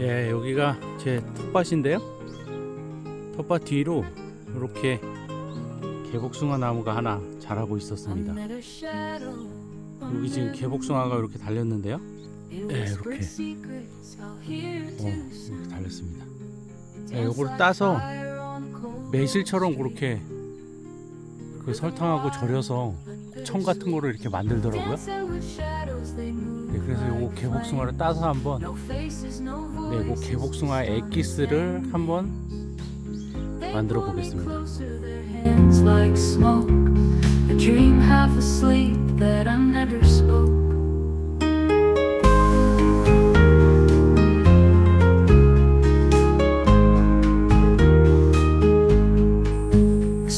예, 여기가 제 텃밭인데요. 텃밭 뒤로 이렇게 개복숭아 나무가 하나 자라고 있었습니다. 여기 지금 개복숭아가 이렇게 달렸는데요. 네, 이렇게. 어, 이렇게 달렸습니다. 예, 요거를 따서 매실처럼 그렇게 그 설탕하고 절여서 청 같은 거를 이렇게 만들더라고요. 네, 그래서 요거 개복숭아를 따서 한번 네, 그 개복숭아 액기스를 한번 만들어 보겠습니다.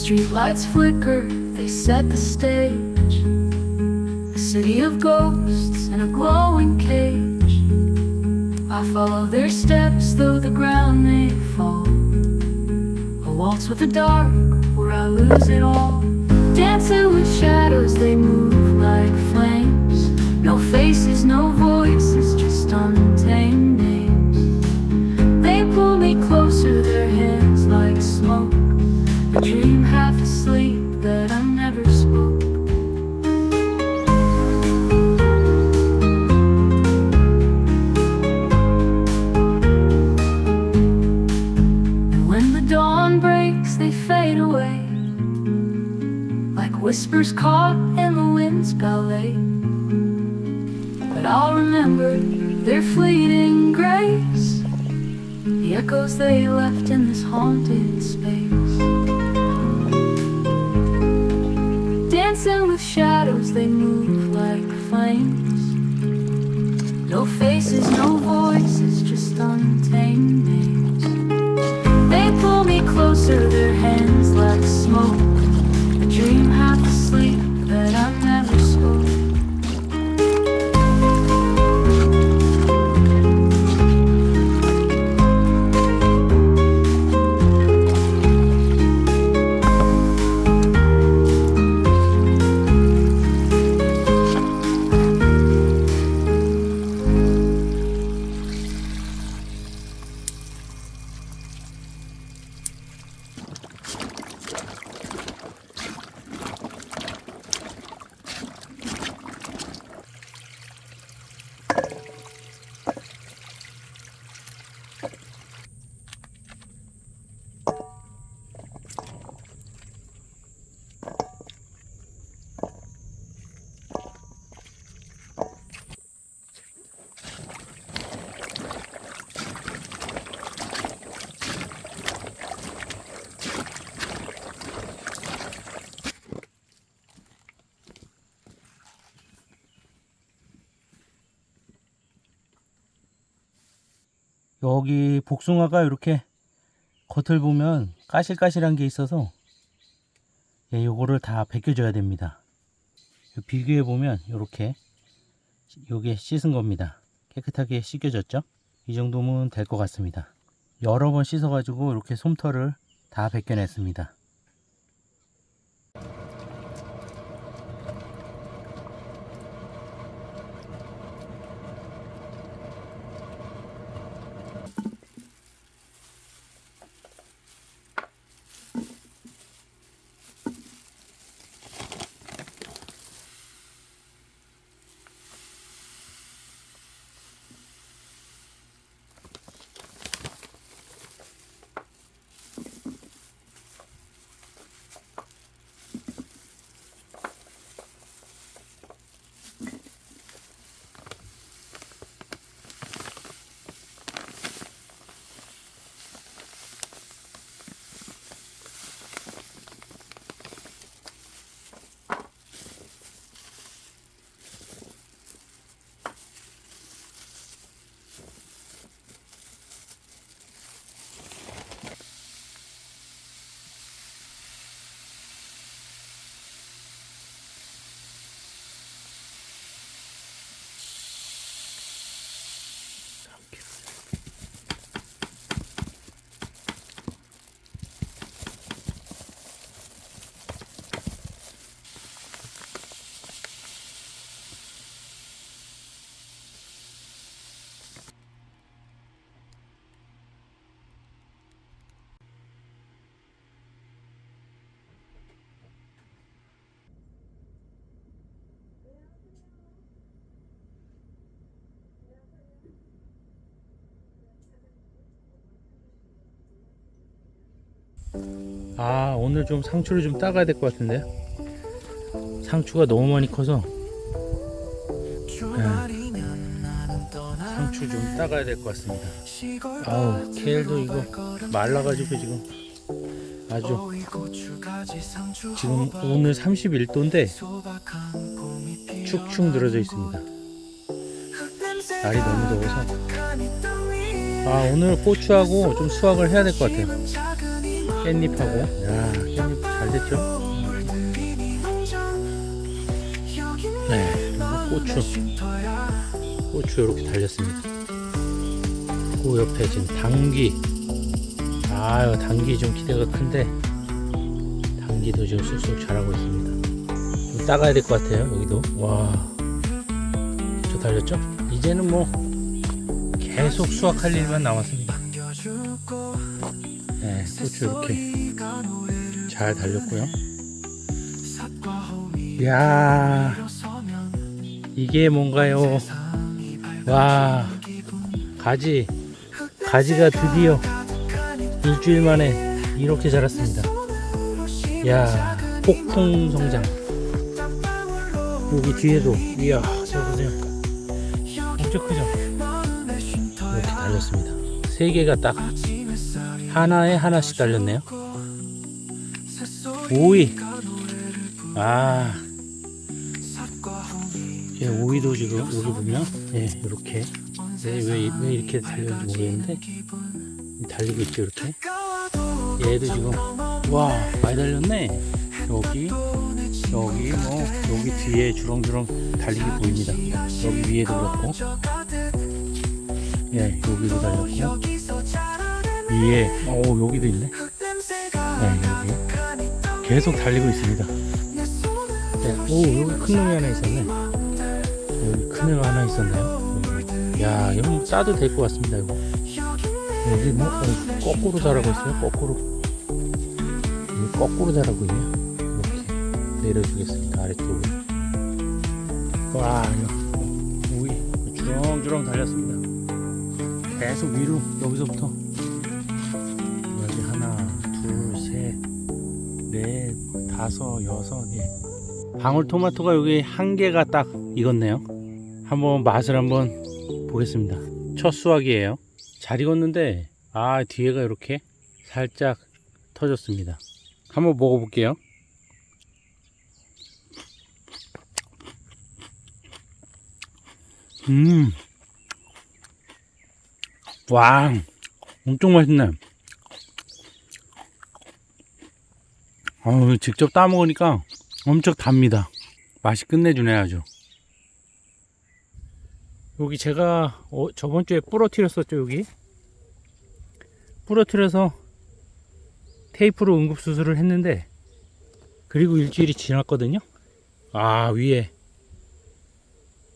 Streetlights flicker, they set the stage. A city of ghosts in a glowing cage. I follow their steps, though the ground may fall. A waltz with the dark, where I lose it all. Dancing with shadows, they move like flames. No faces, no voices, just untamed names. They pull me closer, their hands like smoke. A dream But I'll remember their fleeting grace, the echoes they left in this haunted space. Dancing with shadows, they move like flames. No faces, no voices, just untamed names. They pull me closer, their hands 여기 복숭아가 이렇게 겉을 보면 까실까실한 게 있어서 예, 요거를 다 벗겨줘야 됩니다. 비교해 보면 이렇게 요게 씻은 겁니다. 깨끗하게 씻겨졌죠? 이 정도면 될 것 같습니다. 여러 번 씻어가지고 이렇게 솜털을 다 벗겨냈습니다. 아 오늘 좀 상추를 좀 따가야 될 것 같은데요 상추가 너무 많이 커서. 상추 좀 따가야 될 것 같습니다. 아우 케일도 이거 말라가지고 지금. 아주. 지금 오늘 31도인데 축축 늘어져 있습니다. 날이 너무 더워서. 아 오늘 고추하고 좀 수확을 해야 될 것 같아요 깻잎하고 야 깻잎 잘 됐죠? 네 고추. 고추 이렇게 달렸습니다. 그 옆에 지금 당귀. 아유 당귀 좀 기대가 큰데 당귀도 지금 쑥쑥 자라고 있습니다. 좀 따가야 될 것 같아요 여기도. 와저 달렸죠? 이제는 뭐 계속 수확할 일만 남았습니다 이렇게 잘 달렸고요. 이야 이게 뭔가요? 와 가지 가지가 드디어 일주일 만에 이렇게 자랐습니다. 야 폭풍 성장. 여기 뒤에도 이야 저 보세요. 엄청 크죠? 이렇게 달렸습니다. 세 개가 딱 하나에 하나씩 달렸네요. 오이. 아. 예, 오이도 지금 여기 보면 예, 이렇게. 네, 왜, 왜 이렇게 달렸는지 모르겠는데. 달리고 있죠 이렇게. 얘도 지금 와 많이 달렸네. 여기 여기 뭐 여기 뒤에 주렁주렁 달리기 보입니다. 여기 위에도 그렇고. 예 여기도 달렸고 위에 어 여기도 있네. 네 여기. 계속 달리고 있습니다. 네, 오 여기 큰 놈이 하나 있었네. 여기 큰 애가 하나 있었네요. 여기. 야 이거 뭐 싸도 될 것 같습니다 이거. 여기 뭐 어, 거꾸로 자라고 있어요? 거꾸로. 거꾸로 자라고 있네요. 이렇게 내려주겠습니다 아래쪽으로. 와 이거. 오이. 주렁주렁 달렸습니다. 계속 위로 여기서부터 다섯 여섯 예 방울토마토가 여기 한 개가 딱 익었네요. 한번 맛을 한번 보겠습니다. 첫 수확이에요. 잘 익었는데 아 뒤에가 이렇게 살짝 터졌습니다. 한번 먹어볼게요. 음. 와, 엄청 맛있네. 어, 직접 따 먹으니까 엄청 답니다. 맛이 끝내주네 아주. 여기 제가 어, 저번 주에 부러뜨렸었죠 여기. 부러뜨려서 테이프로 응급 수술을 했는데 그리고 일주일이 지났거든요. 아 위에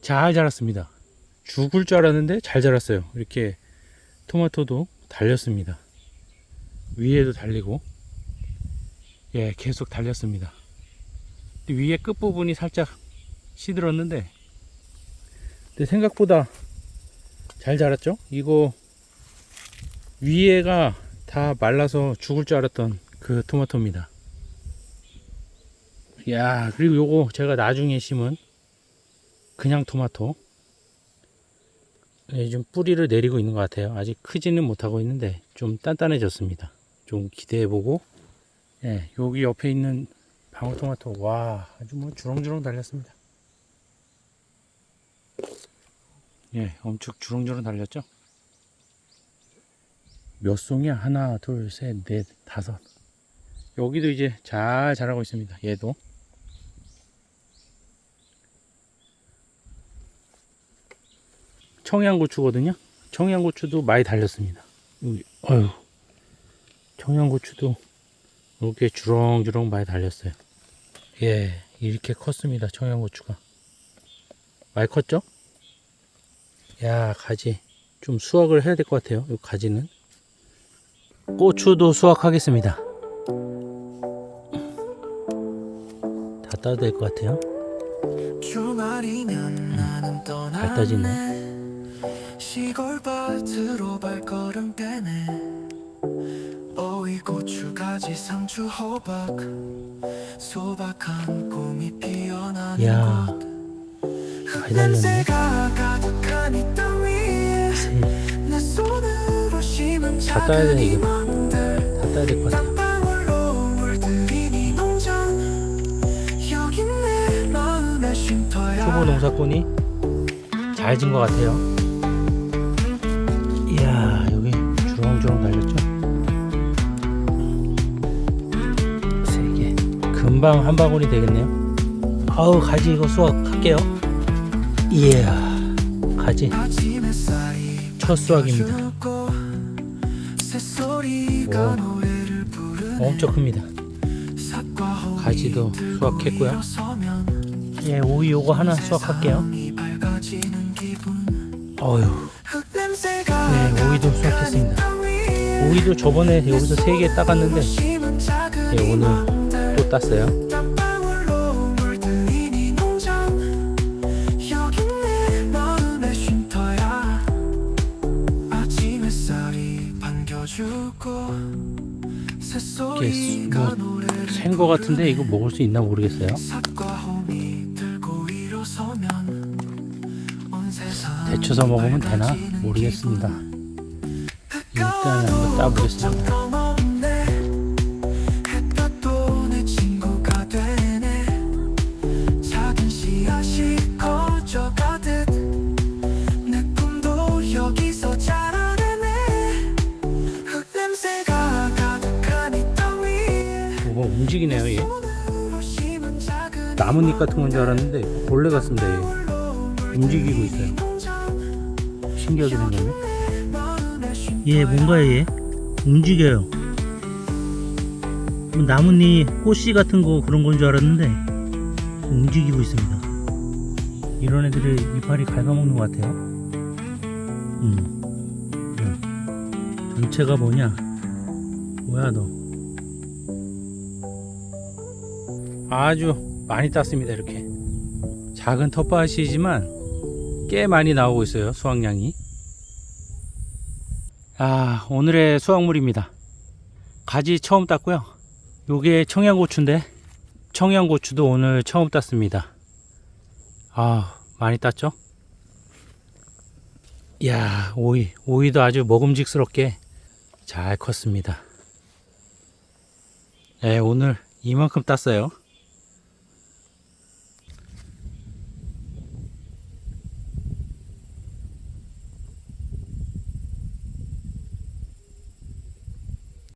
잘 자랐습니다. 죽을 줄 알았는데 잘 자랐어요. 이렇게 토마토도 달렸습니다. 위에도 달리고, 예, 계속 달렸습니다. 위에 끝부분이 살짝 시들었는데, 근데 생각보다 잘 자랐죠? 이거 위에가 다 말라서 죽을 줄 알았던 그 토마토입니다. 야, 그리고 요거 제가 나중에 심은 그냥 토마토. 예, 좀 뿌리를 내리고 있는 것 같아요. 아직 크지는 못하고 있는데 좀 단단해졌습니다. 좀 기대해보고 예, 여기 옆에 있는 방울토마토 와 아주 뭐 주렁주렁 달렸습니다. 예, 엄청 주렁주렁 달렸죠? 몇 송이야? 하나, 둘, 셋, 넷, 다섯. 여기도 이제 잘 자라고 있습니다. 얘도. 청양고추거든요. 청양고추도 많이 달렸습니다. 여기, 어휴. 청양고추도 이렇게 주렁주렁 많이 달렸어요. 예, 이렇게 컸습니다. 청양고추가. 많이 컸죠? 야, 가지. 좀 수확을 해야 될 것 같아요. 이 가지는. 고추도 수확하겠습니다. 다 따도 될 것 같아요. 나는 잘 따지네. 시골 밭으로 발걸음 빼네 오이, 고추가지, 상추, 호박 소박한 꿈이 피어나는 이야, 곳. 냄새가 가득한 이땅 위에 새, 내 손으로 심은 다 따야 작은 돼, 이거. 희망들 다 따야 될 것 같아. 땀방울로 물들인 이 농장 여기 내 마음의 쉼터야 초보 농사꾼이 잘 진 것 같아요. 금방 한 바구니 되겠네요. 아우, 가지 이거 수확할게요. 이야, 가지. 첫 수확입니다. 오. 엄청 큽니다. 가지도 수확했고요. 예, 오이 요거 하나 수확할게요. 어휴, 네, 오이도 수확했습니다. 오이도 저번에 여기서 세개 따갔는데 심은 작은 예, 오늘 땄어요. 땀방울로 물들인 이 농장 여기 내 마음의 쉼터야 아침 햇살이 반겨주고 새소리가 뭐 노래를 생거 같은데 이거 먹을 수 있나 모르겠어요. 데쳐서 먹으면 되나 모르겠습니다. 일단 한번 따보겠습니다. 움직이네요, 얘. 작은 나뭇잎 같은 건 줄 알았는데 벌레 같습니다, 얘. 움직이고 있어요. 신기하게 생겼네. 얘 뭔가 얘 움직여요. 뭐 나뭇잎, 꽃씨 같은 거 그런 건 줄 알았는데 움직이고 있습니다. 이런 애들을 이파리 갉아먹는 것 같아요. 음. 음. 정체가 뭐냐? 뭐야 너? 아주 많이 땄습니다 이렇게. 작은 텃밭이지만 꽤 많이 나오고 있어요 수확량이. 아 오늘의 수확물입니다. 가지 처음 땄고요. 요게 청양고추인데 청양고추도 오늘 처음 땄습니다. 아 많이 땄죠? 이야 오이 오이도 아주 먹음직스럽게 잘 컸습니다. 네 오늘 이만큼 땄어요.